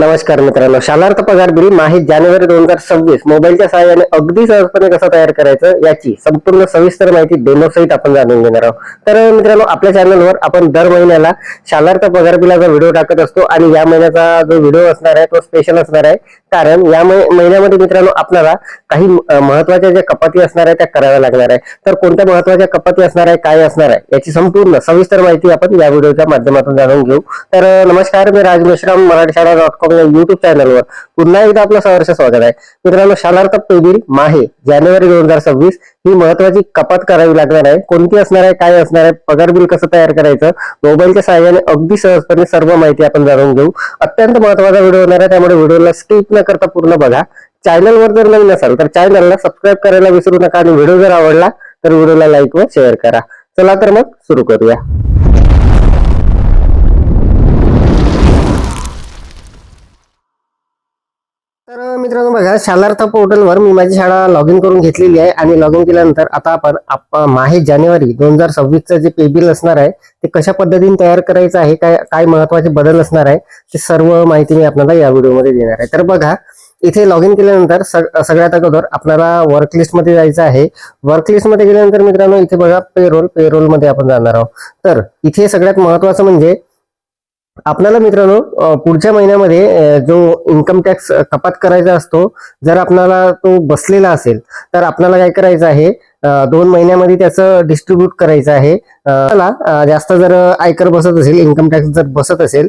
नमस्कार मित्रांनो शालार्थ पगार बिल माहीत जानेवारी दोन हजार सव्वीस मोबाईलच्या सहाय्याने अगदी सहजपणे कसं तयार करायचं याची संपूर्ण सविस्तर माहिती डेमोसहित आपण जाणून घेणार आहोत. तर मित्रांनो आपल्या चॅनलवर आपण दर महिन्याला शालार्थ पगार बिलाचा व्हिडिओ टाकत असतो आणि या महिन्याचा जो व्हिडिओ असणार आहे तो स्पेशल असणार आहे. कारण या महिन्यामध्ये मित्रांनो आपल्याला काही महत्त्वाच्या ज्या कपाती असणार आहे त्या कराव्या लागणार आहे तर कोणत्या महत्त्वाच्या कपाती असणार आहे काय असणार आहे याची संपूर्ण सविस्तर माहिती आपण या व्हिडिओच्या माध्यमातून जाणून घेऊ. तर नमस्कार मी राज मेश्राम मराठी शाळा डॉट कॉम आपल्या युट्यूब चॅनलवर पुन्हा एकदा आपलं सहर्ष स्वागत आहे. मित्रांनो शालार्थ पेबिल माहे जानेवारी दोन हजार सव्वीस. ही महत्वाची कपात करावी लागणार आहे. कोणती असणार आहे काय असणार आहे पगार बिल कसं तयार करायचं मोबाईलच्या सहाय्याने अगदी सहजपणे सर्व माहिती आपण जाणून घेऊ. अत्यंत महत्त्वाचा व्हिडिओ होणार आहे. त्यामुळे व्हिडिओला स्किप न करता पूर्ण बघा. चॅनलवर जर नवीन असाल तर चॅनलला सबस्क्राईब करायला विसरू नका आणि व्हिडिओ जर आवडला तर व्हिडिओला लाईक व शेअर करा. चला तर मग सुरू करूया. तर मित्रांनो बघा शालार्थ पोर्टलवर मी माझी शाळा लॉग इन करून घेतलेली आहे आणि लॉग इन केल्यानंतर आता आपण आप- माहे जानेवारी दोन हजार सव्वीसचं जे पे बिल असणार आहे ते कशा पद्धतीने तयार करायचं आहे काय काय महत्त्वाचे बदल असणार आहे ते सर्व माहिती मी आपल्याला या व्हिडिओमध्ये देणार आहे. तर बघा इथे लॉग इन केल्यानंतर सग- सगळ्यात अगोदर आपल्याला वर्क लिस्टमध्ये जायचं आहे. वर्क गेल्यानंतर मित्रांनो इथे बघा पेरोल पेरोलमध्ये आपण जाणार आहोत. तर इथे सगळ्यात महत्वाचं म्हणजे आपल्याला मित्रांनो पुढच्या महिन्यामध्ये जो इन्कम टॅक्स कपात करायचा असतो जर आपल्याला तो बसलेला असेल तर आपल्याला काय करायचं आहे दोन महिन्यामध्ये त्याचं डिस्ट्रीब्यूट करायचं आहे. अं, जास्त जर आयकर बसत असेल इन्कम टॅक्स जर बसत असेल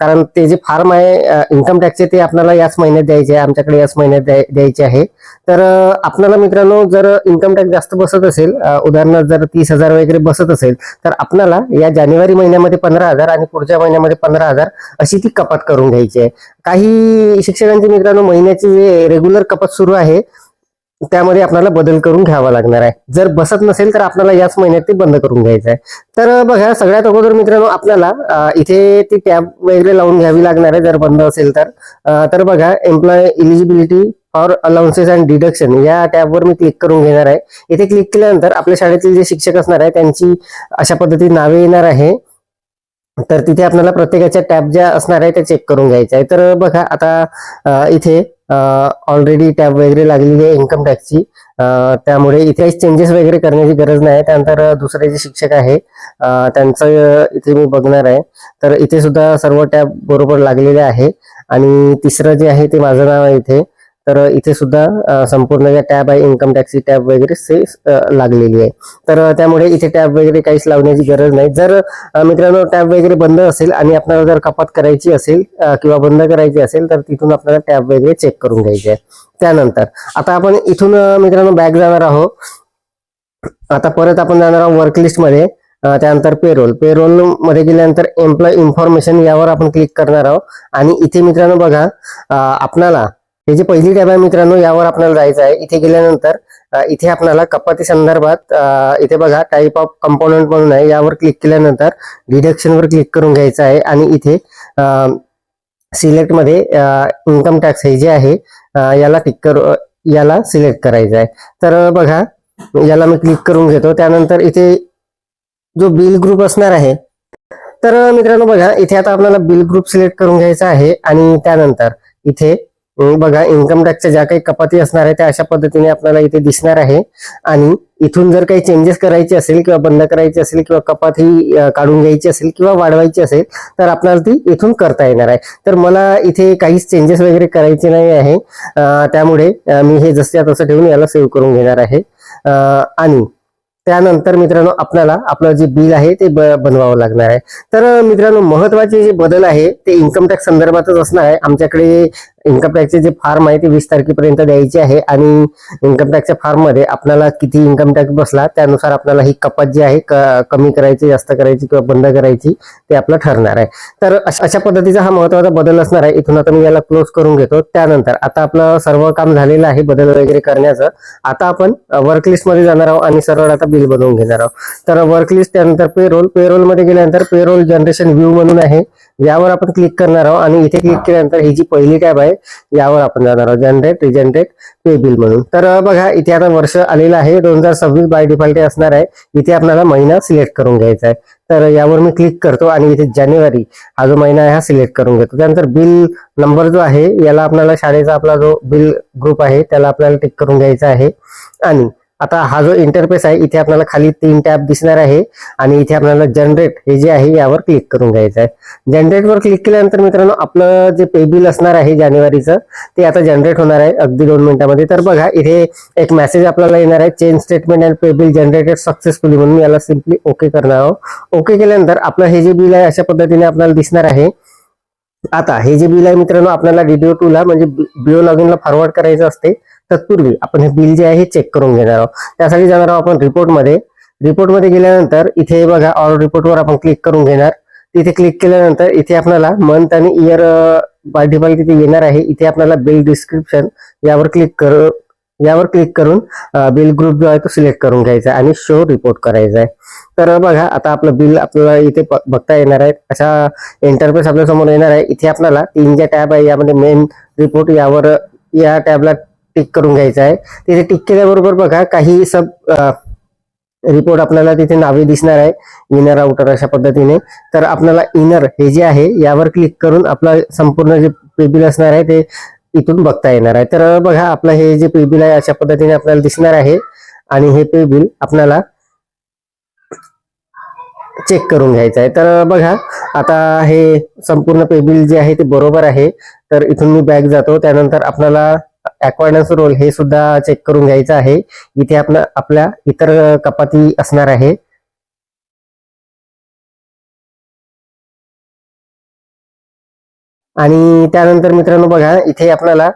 कारण ते जे फार्म आहे इन्कम टॅक्सचे ते आपल्याला याच महिन्यात द्यायचे आहे आमच्याकडे याच महिन्यात द्यायचे आहे. तर आपल्याला मित्रांनो जर इन्कम टॅक्स जास्त बसत असेल उदाहरणार्थ जर तीस हजार वगैरे बसत असेल तर आपल्याला या जानेवारी महिन्यामध्ये पंधरा हजार आणि पुढच्या महिन्यामध्ये पंधरा हजार अशी ती कपात करून घ्यायची आहे. काही शिक्षकांची मित्रांनो महिन्याची जे रेग्युलर कपात सुरू आहे त्यामध्ये आपल्याला बदल करून घ्यावा लागणार आहे. जर बसत नसेल तर आपल्याला याच महिन्यात ते बंद करून घ्यायचं आहे. तर बघा सगळ्यात अगोदर मित्रांनो आपल्याला इथे ती टॅब वगैरे लावून घ्यावी लागणार आहे जर बंद असेल तर. तर बघा employ eligibility for allowances and deduction या टॅबवर मी क्लिक करून घेणार आहे. इथे क्लिक केल्यानंतर आपल्या शाळेतील जे शिक्षक असणार आहे त्यांची अशा पद्धतीने नावे येणार आहे. तर तिथे आपल्याला प्रत्येकाच्या टॅब ज्या असणार आहे त्या चेक करून घ्यायच्या आहे. तर बघा आता इथे ऑलरेडी टॅब वगैरे लागलेली आहे इन्कम टॅक्सची त्यामुळे इथे चेंजेस वगैरे करण्याची गरज नाही. त्यानंतर दुसरे जे शिक्षक आहे त्यांचं इथे मी बघणार आहे. तर इथे सुद्धा सर्व टॅब बरोबर लागलेले आहे. आणि तिसरं जे आहे ते माझं नाव आहे इथे. तर इथे सुद्धा संपूर्ण ज्या टॅब आहे इन्कम टॅक्सची टॅब वगैरे लागलेली आहे. तर त्यामुळे इथे टॅब वगैरे काहीच लावण्याची गरज नाही. जर मित्रांनो टॅब वगैरे बंद असेल आणि आपल्याला जर कपात करायची असेल किंवा बंद करायची असेल तर तिथून आपल्याला टॅब वगैरे चेक करून घ्यायचे आहे. त्यानंतर आता आपण इथून मित्रांनो बॅक जाणार आहोत. आता परत आपण जाणार आहोत वर्कमध्ये त्यानंतर पेरोल पेरोलमध्ये गेल्यानंतर एम्प्लॉय इन्फॉर्मेशन यावर आपण क्लिक करणार आहोत. आणि इथे मित्रांनो बघा आपणाला हे जे पहिली टॅब आहे मित्रांनो यावर आपल्याला जायचं आहे. इथे गेल्यानंतर इथे आपल्याला कपाती संदर्भात इथे बघा टाईप ऑफ कंपोनंट म्हणून आहे. यावर क्लिक केल्यानंतर डिडक्शनवर क्लिक करून घ्यायचं आहे. आणि इथे सिलेक्टमध्ये इन्कम टॅक्स हे जे आहे याला क्लिक करू याला सिलेक्ट करायचं आहे. तर बघा याला मी क्लिक करून घेतो. त्यानंतर इथे जो बिल ग्रुप असणार आहे तर मित्रांनो बघा इथे आता आपल्याला बिल ग्रुप सिलेक्ट करून घ्यायचा आहे. आणि त्यानंतर इथे बघा इन्कम टॅक्सच्या ज्या काही कपाती असणार आहे त्या अशा पद्धतीने आपल्याला इथे दिसणार आहे. आणि इथून जर काही चेंजेस करायचे असेल किंवा बंद करायची असेल किंवा कपात ही काढून घ्यायची असेल किंवा वाढवायची असेल तर आपल्याला ती इथून करता येणार आहे. तर मला इथे काहीच चेंजेस वगैरे करायचे नाही आहे. त्यामुळे मी हे जसे तसं ठेवून याला सेव्ह करून घेणार आहे. आणि त्यानंतर मित्रांनो आपल्याला आपलं जे बिल आहे ते ब- बनवावं लागणार आहे. तर मित्रांनो महत्त्वाचे जे बदल आहे ते इन्कम टॅक्स संदर्भातच असणार आहे. आमच्याकडे इन्कम टॅक्सचे जे फॉर्म आहे ते वीस तारखेपर्यंत द्यायचे आहे आणि इन्कम टॅक्सच्या फॉर्ममध्ये आपल्याला किती इन्कम टॅक्स बसला त्यानुसार आपल्याला ही कपात जी आहे क- कमी करायची जास्त करायची किंवा बंद करायची ते आपलं ठरणार आहे. तर अशा पद्धतीचा हा महत्त्वाचा बदल असणार आहे. इथून आता मी याला क्लोज करून घेतो. त्यानंतर आता आपलं सर्व काम झालेलं आहे बदल वगैरे करण्याचं. आता आपण वर्क लिस्टमध्ये जाणार आहोत आणि सरळ आता बिल बनवून घेणार आहोत. तर वर्क लिस्ट त्यानंतर पेरोल पेरोलमध्ये गेल्यानंतर पेरोल जनरेशन व्ह्यू म्हणून आहे. यावर आपण क्लिक करणार आहोत आणि इथे क्लिक केल्यानंतर ही जी पहिली टॅब आहे यावर आपण जाणार आहोत. जनरेट रिजनरेट पे बिल म्हणून. तर बघा इथे आता वर्ष आलेलं आहे. दोन हजार सव्वीस बाय डिफॉल्ट असणार आहे. इथे आपल्याला महिना सिलेक्ट करून घ्यायचा आहे. तर यावर मी क्लिक करतो आणि इथे जानेवारी हा जो महिना आहे हा सिलेक्ट करून घेतो. त्यानंतर बिल नंबर जो आहे याला आपल्याला शाळेचा आपला जो बिल ग्रुप आहे त्याला आपल्याला टिक करून घ्यायचा आहे. आणि आता हा जो इंटरफेस आहे इथे आपल्याला खाली तीन टॅब दिसणार आहे आणि इथे आपल्याला जनरेट हे जे आहे यावर क्लिक करून घ्यायचं आहे. जनरेटवर क्लिक केल्यानंतर मित्रांनो आपलं जे पे बिल असणार आहे जानेवारीचं ते आता जनरेट होणार आहे. अगदी दोन मिनिटांमध्ये. तर बघा इथे एक मेसेज आपल्याला येणार आहे. Change statement and pay bill generated successfully म्हणून याला सिम्पली ओके करणार आहोत ओके केल्यानंतर आपलं हे जे बिल आहे अशा पद्धतीने आपल्याला दिसणार आहे. आता हे जे बिल आहे मित्रांनो आपल्याला डीडीओ टू ला म्हणजे बीओ लॉगिन ला फॉरवर्ड करायचं असते तत्पूर्वी आपण हे बिल जे आहे हे चेक करून घेणार आहोत. त्यासाठी जाणार आहोत आपण रिपोर्टमध्ये रिपोर्टमध्ये गेल्यानंतर इथे बघा ऑल रिपोर्टवर आपण क्लिक करून घेणार. तिथे क्लिक केल्यानंतर इथे आपल्याला मंथ आणि इयर बाय डिफॉल्ट तिथे येणार आहे इथे आपल्याला बिल डिस्क्रिप्शन यावर क्लिक कर यावर क्लिक करून बिल ग्रुप जो आहे तो सिलेक्ट करून घ्यायचा आहे आणि शो रिपोर्ट करायचा आहे. तर बघा आता आपलं बिल आपल्याला इथे बघता येणार आहे. अशा इंटरफेस आपल्यासमोर येणार आहे. इथे आपल्याला तीन ज्या टॅब आहे यामध्ये मेन रिपोर्ट यावर या टॅबला टिक करून घ्यायचं आहे. तिथे टिक केल्याबरोबर बघा काही सब रिपोर्ट आपल्याला तिथे नावे दिसणार आहे. इनर आउटर अशा पद्धतीने. तर आपल्याला इनर हे जे आहे यावर क्लिक करून आपलं संपूर्ण जे पेबिल असणार आहे ते इथून बघता येणार आहे. तर बघा आपलं हे जे पेबिल आहे अशा पद्धतीने आपल्याला दिसणार आहे. आणि हे पेबिल आपल्याला चेक करून घ्यायचं आहे. तर बघा आता हे संपूर्ण पेबिल जे आहे ते बरोबर आहे. तर इथून मी बॅक जातो. त्यानंतर आपल्याला अक्वार्डन्स रोल हे सुद्धा चेक करून घ्यायचं आहे. इथे आपलं आपल्या इतर कपाती असणार आहे. आणि त्यानंतर मित्रांनो बघा इथे आपल्याला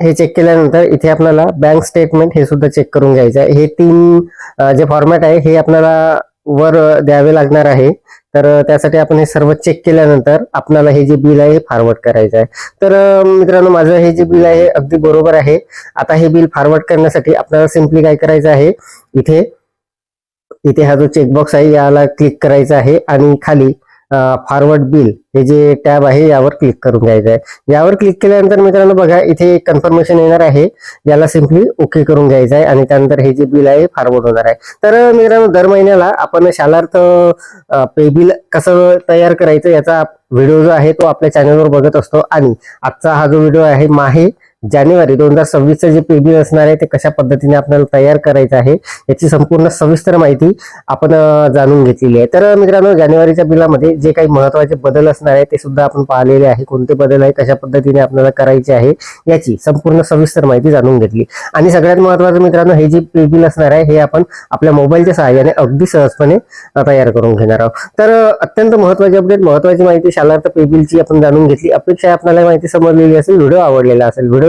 हे चेक केल्यानंतर इथे आपल्याला बँक स्टेटमेंट हे सुद्धा चेक करून घ्यायचं आहे. हे तीन जे फॉर्मॅट आहे हे आपल्याला वर द्यावे लागणार आहे. तर त्यासाठी आपण हे सर्व चेक केल्यानंतर आपल्याला हे जे बिल आहे हे फॉरवर्ड करायचं आहे. तर मित्रांनो माझं हे जे बिल आहे अगदी बरोबर आहे. आता हे बिल फॉरवर्ड करण्यासाठी आपल्याला सिम्पली काय करायचं आहे? इथे इथे हा जो चेकबॉक्स आहे याला क्लिक करायचा आहे. आणि खाली फॉरवर्ड बिल हे जे टॅब आहे यावर क्लिक करून घ्यायचं आहे. यावर क्लिक केल्यानंतर मित्रांनो बघा इथे कन्फर्मेशन येणार आहे. याला सिम्पली ओके करून घ्यायचं आहे आणि त्यानंतर हे जे बिल आहे फॉरवर्ड होणार आहे. तर मित्रांनो दर महिन्याला आपण शालार्थ पे बिल कसं तयार करायचं याचा व्हिडिओ जो आहे तो आपल्या चॅनलवर बघत असतो. आणि आजचा हा जो व्हिडिओ आहे माहे जानेवारी दोन हजार सव्वीसचं जे पे बिल असणार आहे ते कशा पद्धतीने आपल्याला तयार करायचं आहे याची संपूर्ण सविस्तर माहिती आपण जाणून घेतलेली आहे. तर मित्रांनो जानेवारीच्या बिलामध्ये जे काही महत्त्वाचे बदल असणार आहे ते सुद्धा आपण पाहिलेले आहे. कोणते बदल आहे कशा पद्धतीने आपल्याला करायचे आहे याची संपूर्ण सविस्तर माहिती जाणून घेतली. आणि सगळ्यात महत्वाचं मित्रांनो हे जे पे बिल असणार आहे हे आपण आपल्या मोबाईलच्या सहाय्याने अगदी सहजपणे तयार करून घेणार आहोत. तर अत्यंत महत्वाची अपडेट महत्वाची माहिती शालार्थ पे बिलची आपण जाणून घेतली. अपेक्षा आपल्याला माहिती समजलेली असेल व्हिडिओ आवडलेला असेल व्हिडिओ